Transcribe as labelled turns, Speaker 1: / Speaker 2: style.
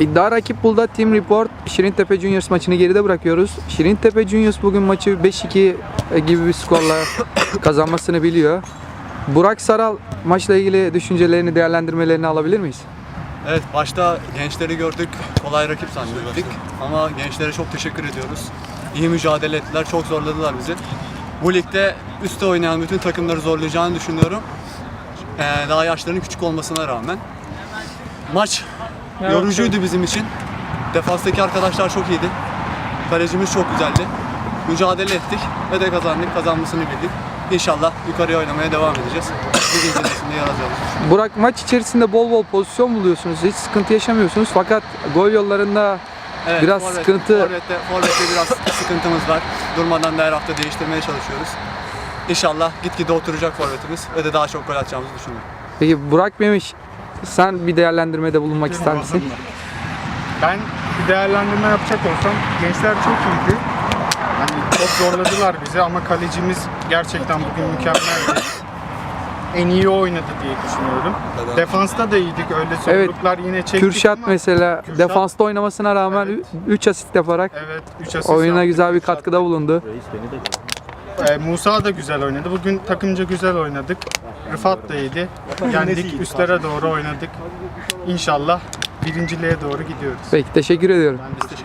Speaker 1: İddia rakip Bulda Team Report Şirintepe Juniors maçını geride bırakıyoruz. Şirintepe Juniors bugün maçı 5-2 gibi bir skorla kazanmasını biliyor. Burak Saral maçla ilgili düşüncelerini, değerlendirmelerini alabilir miyiz?
Speaker 2: Evet başta gençleri gördük. Kolay rakip zannettik. Ama gençlere çok teşekkür ediyoruz. İyi mücadele ettiler. Çok zorladılar bizi. Bu ligde üstte oynayan bütün takımları zorlayacağını düşünüyorum. Ee, daha yaşlarının küçük olmasına rağmen. Maç yorucuydu bizim için. Defanstaki arkadaşlar çok iyiydi. Kalecimiz çok güzeldi. Mücadele ettik ve de kazandık. Kazanmasını bildik. İnşallah yukarıya oynamaya devam edeceğiz. Ligin zirvesinde yer alacağız.
Speaker 1: Burak maç içerisinde bol bol pozisyon buluyorsunuz. Hiç sıkıntı yaşamıyorsunuz. Fakat gol yollarında
Speaker 2: Evet,
Speaker 1: Biraz
Speaker 2: forvet-
Speaker 1: sıkıntı-
Speaker 2: Forvet'te, forvet'te biraz sıkıntımız var. Durmadan da her hafta değiştirmeye çalışıyoruz. İnşallah gitgide oturacak forvetimiz ve de daha çok gol atacağımızı düşünüyorum.
Speaker 1: Peki Burak Memiş sen bir değerlendirmede bulunmak ister misin?
Speaker 3: Ben bir değerlendirme yapacak olsam gençler çok iyiydi. Yani çok zorladılar bizi ama kalecimiz gerçekten bugün mükemmeldi. En iyi oynadı diye düşünüyorum. Defansta da iyiydik öyle
Speaker 1: Evet,
Speaker 3: zorluklar yine çektik
Speaker 1: Kürşat
Speaker 3: ama
Speaker 1: mesela
Speaker 3: Kürşat-
Speaker 1: defansta oynamasına rağmen
Speaker 3: Evet.
Speaker 1: 3 asist yaparak
Speaker 3: Evet 3 asist
Speaker 1: oyuna
Speaker 3: yaptı
Speaker 1: güzel bir katkıda bulundu.
Speaker 3: Ee, Musa da güzel oynadı. Bugün takımca güzel oynadık. Rıfat da iyiydi. Yendik üstlere doğru oynadık. İnşallah birinciliğe doğru gidiyoruz.
Speaker 1: Peki teşekkür ediyorum.
Speaker 3: Ben de teşekkür